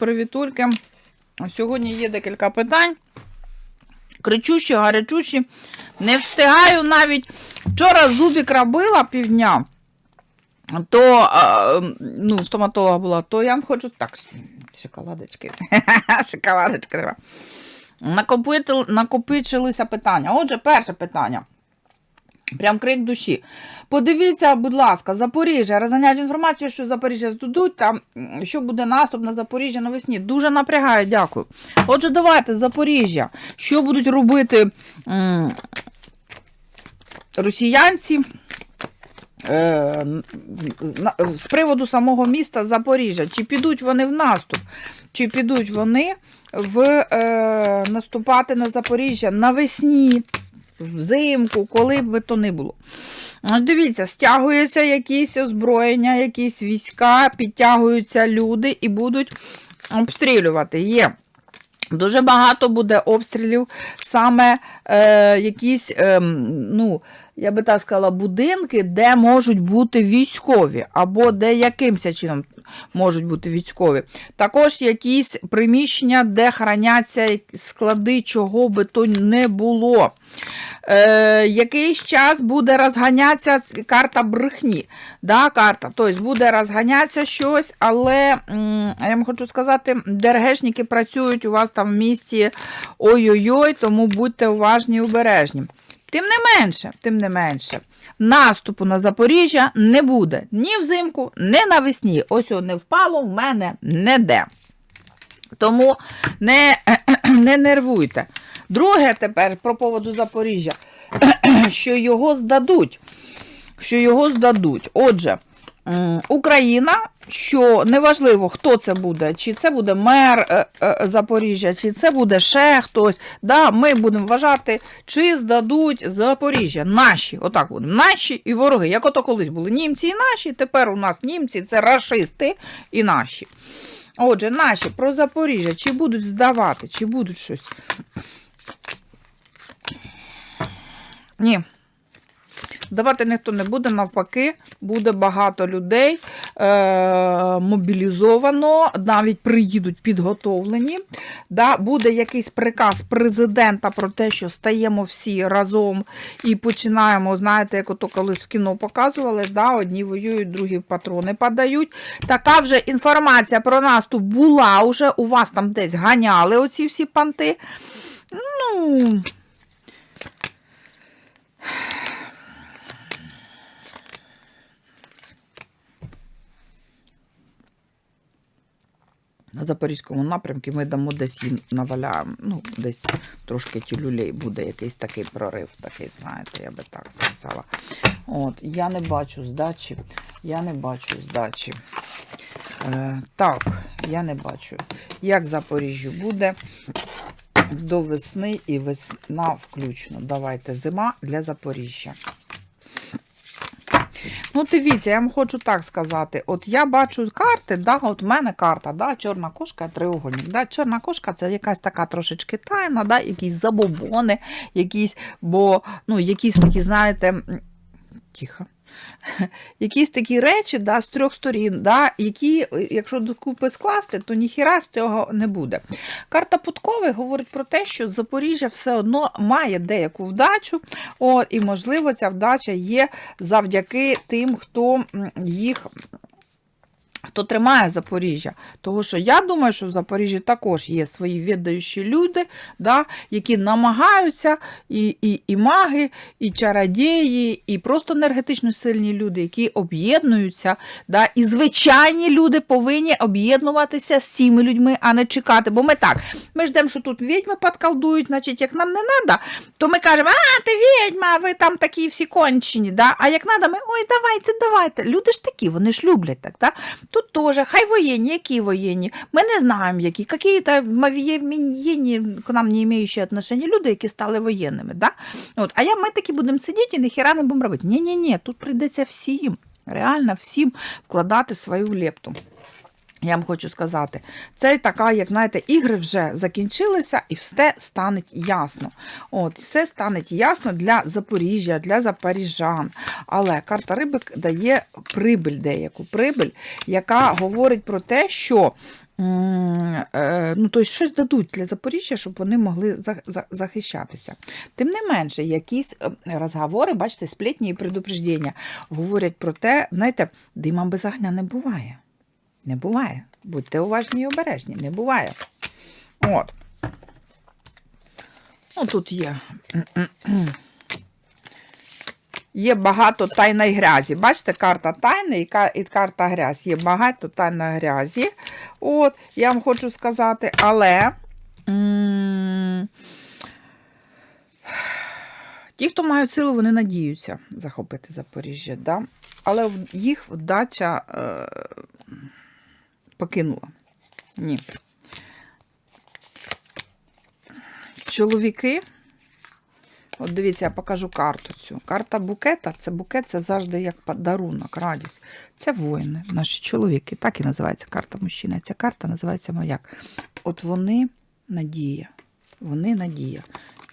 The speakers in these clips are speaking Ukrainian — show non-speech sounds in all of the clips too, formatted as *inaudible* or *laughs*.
привітульки. Сьогодні є декілька питань. Кричущі, гарячущі. Не встигаю навіть. Вчора зубик робила півдня, то ну, стоматолога була, то я вам хочу так, шоколадочки. *laughs* Шоколадочки треба. Накопичилися питання. Отже, перше питання. Прям крик душі. Подивіться, будь ласка, Запоріжжя. Розганяють інформацію, що Запоріжжя здадуть, там, що буде наступ на Запоріжжя навесні. Дуже напрягає, дякую. Отже, давайте, Запоріжжя. Що будуть робити м, росіянці е, з приводу самого міста Запоріжжя? Чи підуть вони в наступ? Чи підуть вони в е, наступати на Запоріжжя навесні? Взимку, коли б то не було. Дивіться, стягуються якісь озброєння, якісь війська, підтягуються люди і будуть обстрілювати. Є. Дуже багато буде обстрілів, саме е, якісь, е, ну, я би так сказала, будинки, де можуть бути військові, або де якимось чином можуть бути військові. Також якісь приміщення, де храняться склади, чого би то не було. Е, якийсь час буде розганятися карта брехні. Да, карта. Тобто буде розганятися щось, але м, я вам хочу сказати, ДРГшники працюють у вас там в місті ой-ой-ой, тому будьте уважні і обережні. Тим не менше, тим не менше, наступу на Запоріжжя не буде ні взимку, ні навесні. Ось о, не впало в мене не де. Тому не, *clears throat* не нервуйте. Друге тепер про поводу Запоріжжя, *clears throat* що його здадуть. Що його здадуть. Отже, Україна, що неважливо, хто це буде, чи це буде мер е, е, Запоріжжя, чи це буде ще хтось. Да, ми будемо вважати, чи здадуть Запоріжжя. Наші, отак будемо, наші і вороги. Як ото колись були німці і наші, тепер у нас німці це рашисти і наші. Отже, наші про Запоріжжя, чи будуть здавати, чи будуть щось. Ні. Давати ніхто не буде, навпаки, буде багато людей е- мобілізовано, навіть приїдуть підготовлені. Да? Буде якийсь приказ президента про те, що стаємо всі разом і починаємо, знаєте, як ото колись в кіно показували, да? одні воюють, другі патрони подають. Така вже інформація про наступ була уже, у вас там десь ганяли оці всі панти. Ну. На Запорізькому напрямку ми дамо десь їм наваляємо, ну, десь трошки тюлюлей буде якийсь такий прорив, такий, знаєте, я би так сказала. От, я не бачу здачі, я не бачу здачі. Е, так, я не бачу. Як Запоріжжю буде до весни і весна включно. Давайте зима для Запоріжжя. Ну, дивіться, я вам хочу так сказати. От я бачу карти, да, от в мене карта, да, чорна кошка, треугольник. Да, чорна кошка це якась така трошечки тайна, да, якісь забобони, якісь, бо, ну, якісь такі, знаєте, тихо. Якісь такі речі да, з трьох сторін, да, які, якщо докупи скласти, то ніхіра з цього не буде. Карта Путковий говорить про те, що Запоріжжя все одно має деяку вдачу, от, і, можливо, ця вдача є завдяки тим, хто їх. Хто тримає Запоріжжя? Тому що я думаю, що в Запоріжжі також є свої віддаючі люди, да, які намагаються, і, і, і маги, і чародії, і просто енергетично сильні люди, які об'єднуються. Да, і звичайні люди повинні об'єднуватися з цими людьми, а не чекати. Бо ми так, ми ждемо, що тут відьми подкалдують, значить, як нам не треба, то ми кажемо, а, ти відьма, ви там такі всі кончені. Да? А як треба, ми ой, давайте, давайте. Люди ж такі, вони ж люблять так. Да? Тут теж, хай воєнні, які воєнні. Ми не знаємо, які. Какие-то воєнні, к нам не маючі отношення люди, які стали воєнними. Да? От, а я, ми такі будемо сидіти і ніхіра не будемо робити. Ні, ні, ні, тут прийдеться всім, реально всім вкладати свою лепту. Я вам хочу сказати, це така, як знаєте, ігри вже закінчилися, і все стане ясно. От, все стане ясно для Запоріжжя, для запоріжжан. Але карта рибик дає прибиль деяку прибиль, яка говорить про те, що е, ну, тобто щось дадуть для Запоріжжя, щоб вони могли за- за- захищатися. Тим не менше, якісь е, розговори, бачите, сплетні і предупреждення говорять про те, знаєте, дима без огня не буває. Не буває. Будьте уважні і обережні, не буває. От. Ну, тут є. *clears throat* Є багато тайної грязі. Бачите, карта тайни і карта грязь. Є багато тайної грязі. От, я вам хочу сказати, але. Ті, хто мають силу, вони надіються захопити Запоріжжя. Да? Але їх вдача е, покинула. Ні. Чоловіки. От дивіться, я покажу карту цю. Карта букета це букет, це завжди як подарунок, радість. Це воїни, наші чоловіки. Так і називається карта мужчина. Ця карта називається маяк. От вони надія. Вони надія.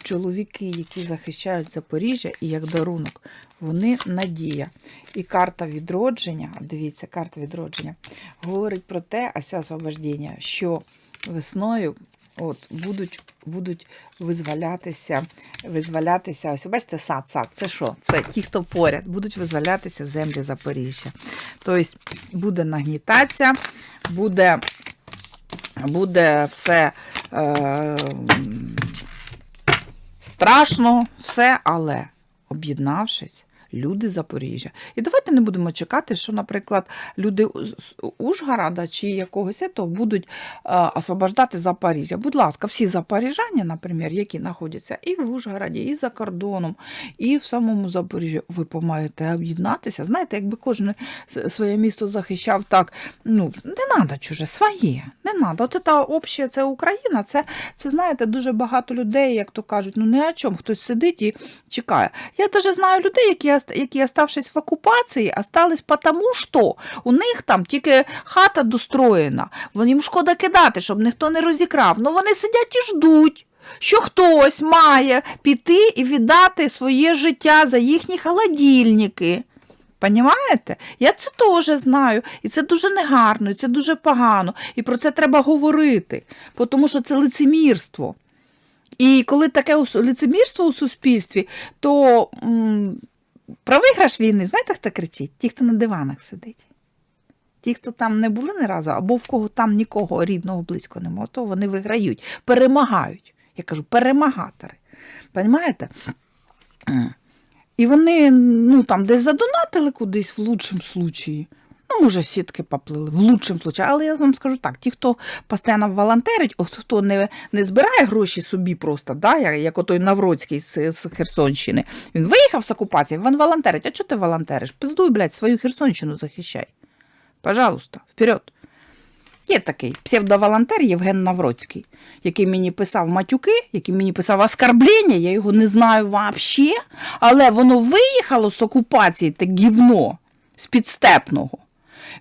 Чоловіки, які захищають Запоріжжя, і як дарунок, вони надія. І карта відродження, дивіться, карта відродження говорить про те, ася освобождення, що весною от, будуть, будуть визволятися, визволятися. Ось, бачите, сад, сад, це що? Це ті, хто поряд, будуть визволятися землі Запоріжжя. Тобто буде нагнітатися, буде, буде все. Е, страшно, все, але об'єднавшись, люди Запоріжжя. І давайте не будемо чекати, що, наприклад, люди з Ужгорода чи якогось этого будуть е, освобождати Запоріжжя. Будь ласка, всі запоріжані, наприклад, які знаходяться і в Ужгороді, і за кордоном, і в самому Запоріжжі, ви помаєте об'єднатися. Знаєте, якби кожен своє місто захищав так, ну, не треба чуже, своє, не треба. От це обще, це Україна, це, це, знаєте, дуже багато людей, як то кажуть, ну не о чому, хтось сидить і чекає. Я навіть знаю людей, які, які оставшись в окупації, остались тому, що у них там тільки хата достроєна, їм шкода кидати, щоб ніхто не розікрав. Ну вони сидять і ждуть. Що хтось має піти і віддати своє життя за їхні холодильники. Понімаєте? Я це теж знаю. І це дуже негарно, і це дуже погано. І про це треба говорити, тому що це лицемірство. І коли таке лицемірство у суспільстві, то про виграш війни, знаєте, хто кричить? Ті, хто на диванах сидить. Ті, хто там не були ні разу, або в кого там нікого рідного близько немає, то вони виграють, перемагають. Я кажу, перемагатори. Понимаєте? І вони ну, там десь задонатили кудись в лучшому случаї. Ну, може, сітки поплили, в лучшому случаї. Але я вам скажу так: ті, хто постійно волонтерить, хто не, не збирає гроші собі просто, да, як отой Навроцький з, з Херсонщини. Він виїхав з окупації, він волонтерить. А чого ти волонтериш? Пиздуй, блядь, свою Херсонщину захищай. Пожалуйста, вперед. Є такий псевдоволонтер Євген Навроцький, який мені писав матюки, який мені писав оскарблення, я його не знаю взагалі, але воно виїхало з окупації, те гівно з підстепного.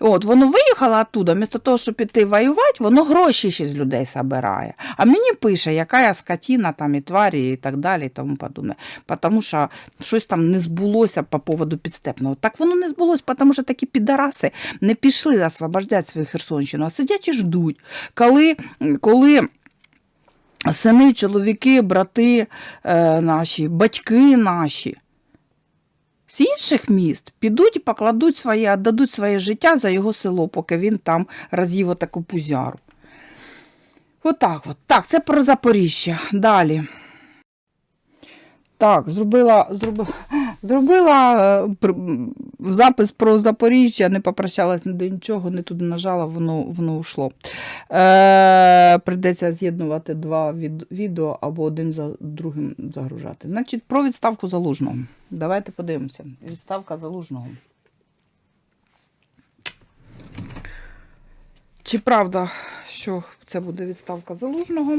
От, воно виїхало оттуда, вмісто того, щоб піти воювати, воно гроші ще з людей забирає. А мені пише, яка я скотіна там і тварі, і так далі, і тому подобне. Тому що щось там не збулося по поводу підстепного. Так воно не збулося, тому що такі підараси не пішли освобождати свою Херсонщину, а сидять і ждуть. Коли, коли сини, чоловіки, брати е, наші, батьки наші з інших міст підуть і покладуть своє, віддадуть своє життя за його село, поки він там роз'їв отаку пузяру. Отак от. Так, це про Запоріжжя. Далі. Так, зробила, зробила, зробила е, запис про Запоріжжя, не попрощалась до нічого, не туди нажала, воно, воно йшло. Е, прийдеться з'єднувати два від, відео або один за другим загружати. Значить, про відставку залужного. Давайте подивимося. Відставка залужного. Чи правда, що це буде відставка залужного?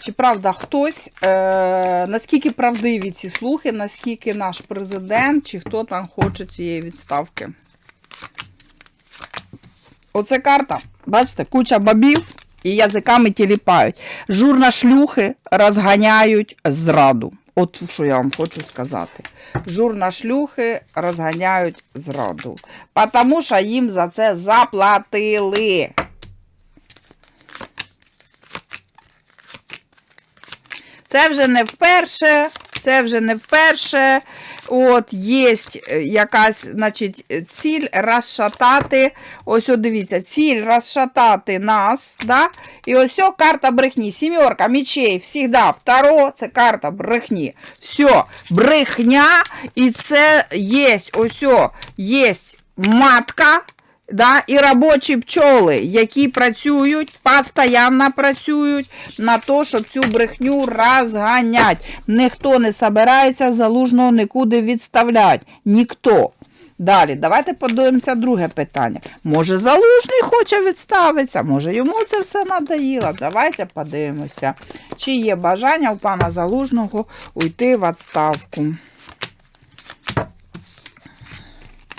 Чи правда хтось, е, наскільки правдиві ці слухи, наскільки наш президент, чи хто там хоче цієї відставки? Оце карта. Бачите, куча бабів і язиками тіліпають. Журна шлюхи розганяють зраду. От що я вам хочу сказати. Журнашлюхи розганяють зраду. Тому що їм за це заплатили. Це вже не вперше, це вже не вперше. От є якась, значить, ціль розшатати. Ось, от дивіться, ціль розшатати нас. Да? І ось о, карта брехні. Сімерка мечей, всегда второ, це карта брехні. Все, брехня, і це є ось, о, є матка. Да, і робочі пчоли, які працюють, постійно працюють на те, щоб цю брехню розганять. Ніхто не собирається залужного нікуди відставляти. Ніхто. Далі, давайте подивимося друге питання. Може, залужний хоче відставитися, може йому це все надоїло. Давайте подивимося, чи є бажання у пана залужного уйти в відставку.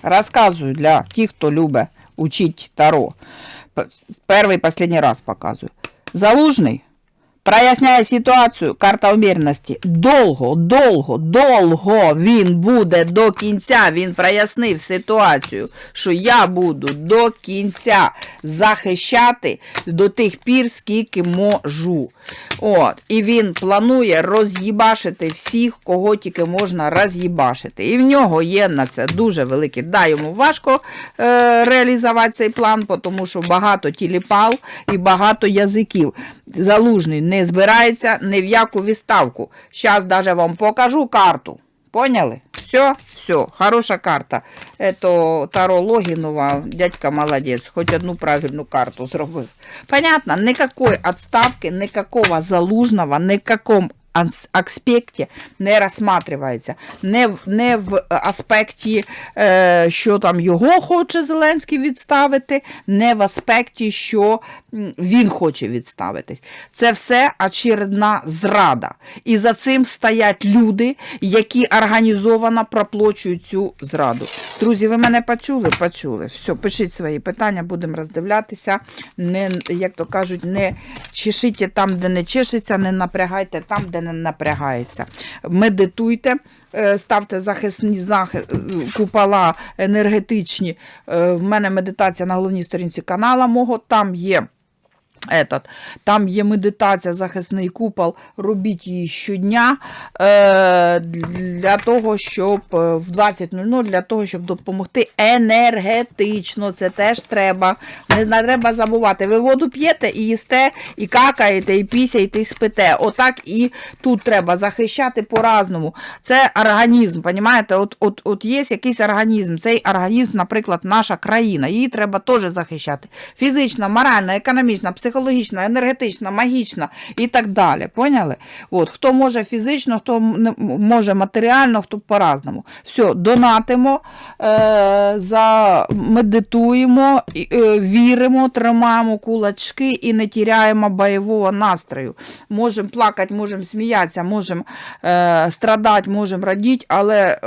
Розказую для тих, хто любить учить Таро. П- Перший і останній раз показую. Залужний проясняє ситуацію, карта умірності. Довго, довго, довго він буде до кінця. Він прояснив ситуацію, що я буду до кінця захищати до тих пір, скільки можу. От. І він планує роз'їбашити всіх, кого тільки можна роз'їбашити. І в нього є на це дуже велике. Да, йому важко е, реалізувати цей план, тому що багато тіліпал і багато язиків. Залужний не збирається ні в яку відставку. Зараз даже вам покажу карту. Поняли? Все, все, хороша карта. Это Таро Логінова, дядька молодець, хоч одну правильну карту зробив. Понятно, никакой отставки, никакого залужного, никаком ас- аспекті не розсматривається. Не в, не в аспекті, е, що там його хоче Зеленський відставити, не в аспекті, що він хоче відставитись. Це все очередна зрада. І за цим стоять люди, які організовано проплачують цю зраду. Друзі, ви мене почули? Почули. Все, пишіть свої питання, будемо роздивлятися. Не, як то кажуть, не чешіть там, де не чешеться, не напрягайте там, де не напрягається. Медитуйте, е, ставте захисні захи- купола енергетичні. Е, В мене медитація на головній сторінці канала мого. Там є. Этот, там є медитація, захисний купол, робіть її щодня е, для того, щоб е, в 20.00 для того, щоб допомогти енергетично. Це теж треба. Не, не треба забувати. Ви воду п'єте і їсте, і какаєте, і пісяєте, і спите. Отак і тут треба захищати по-разному. Це організм, понімаєте? От, от, от є якийсь організм. Цей організм, наприклад, наша країна. Її треба теж захищати. Фізична, моральна, економічна, психологічна, енергетична, магічна і так далі. Поняли? От, хто може фізично, хто може матеріально, хто по-разному. Все, донатимо, е, за, медитуємо, е, віримо, тримаємо кулачки і не тіряємо бойового настрою. Можемо плакати, можемо сміятися, можемо е, страдати, можемо радіти, але е,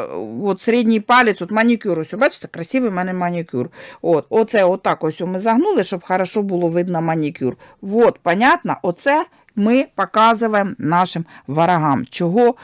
от середній палець, от манікюр, ось, бачите, красивий в мене манікюр. От, оце отак ось ми загнули, щоб хорошо було видно манікюр. Вот, понятно? Оце ми показуємо нашим ворогам. Чого?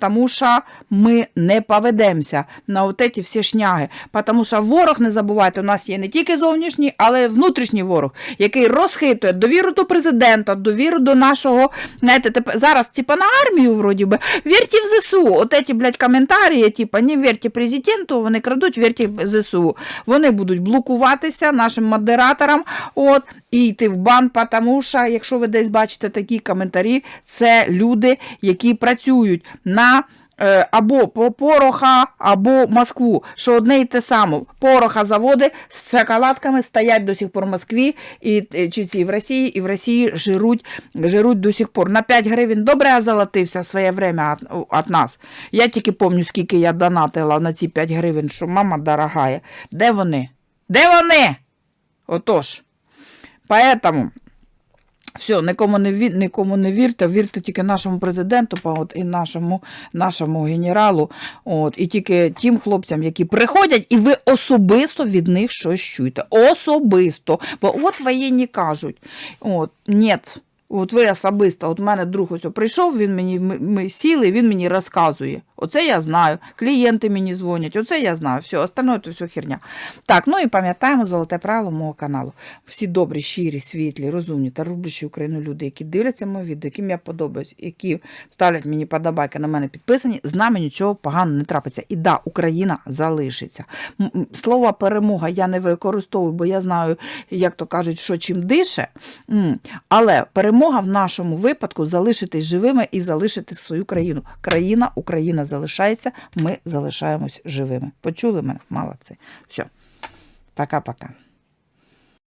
Тому що ми не поведемося на от всі шняги. Тому що ворог, не забувайте, у нас є не тільки зовнішній, але й внутрішній ворог, який розхитує довіру до президента, довіру до нашого. Знаєте, тепер, зараз, типа, на армію, вроді би, вірте в ЗСУ. От ці, блядь, коментарі, типа, не вірте президенту, вони крадуть, вірте в ЗСУ. Вони будуть блокуватися нашим модераторам, от, і йти в бан, тому що, якщо ви десь бачите такі коментарі, це люди, які працюють на. е, Або по Пороха, або Москву, що одне і те саме. Пороха заводи з шоколадками стоять до сих пор в Москві, і, е, чи ці в Росії, і в Росії жируть, жируть до сих пор. На 5 гривень добре озолотився в своє время від нас. Я тільки пам'ятаю, скільки я донатила на ці 5 гривень, що мама дорогая. Де вони? Де вони? Отож. Поэтому все, нікому не, нікому не вірте, вірте тільки нашому президенту от, і нашому, нашому генералу. От, і тільки тим хлопцям, які приходять, і ви особисто від них щось чуєте. Особисто. Бо от воєнні кажуть, от, ні, От ви особисто, от мене друг ось прийшов, він мені ми, ми сіли, він мені розказує. Оце я знаю. Клієнти мені дзвонять, оце я знаю. Все, остальное то все херня. Так, ну і пам'ятаємо золоте правило мого каналу. Всі добрі, щирі, світлі, розумні та люблячі Україну люди, які дивляться моє відео, яким я подобаюсь, які ставлять мені подобайки на мене підписані, з нами нічого поганого не трапиться. І да, Україна залишиться. Слово перемога я не використовую, бо я знаю, як то кажуть, що чим дише. Але перемога в нашому випадку залишитись живими і залишити свою країну. Країна, Україна залишається, ми залишаємось живими. Почули мене? Молодці. Все. Пока-пока.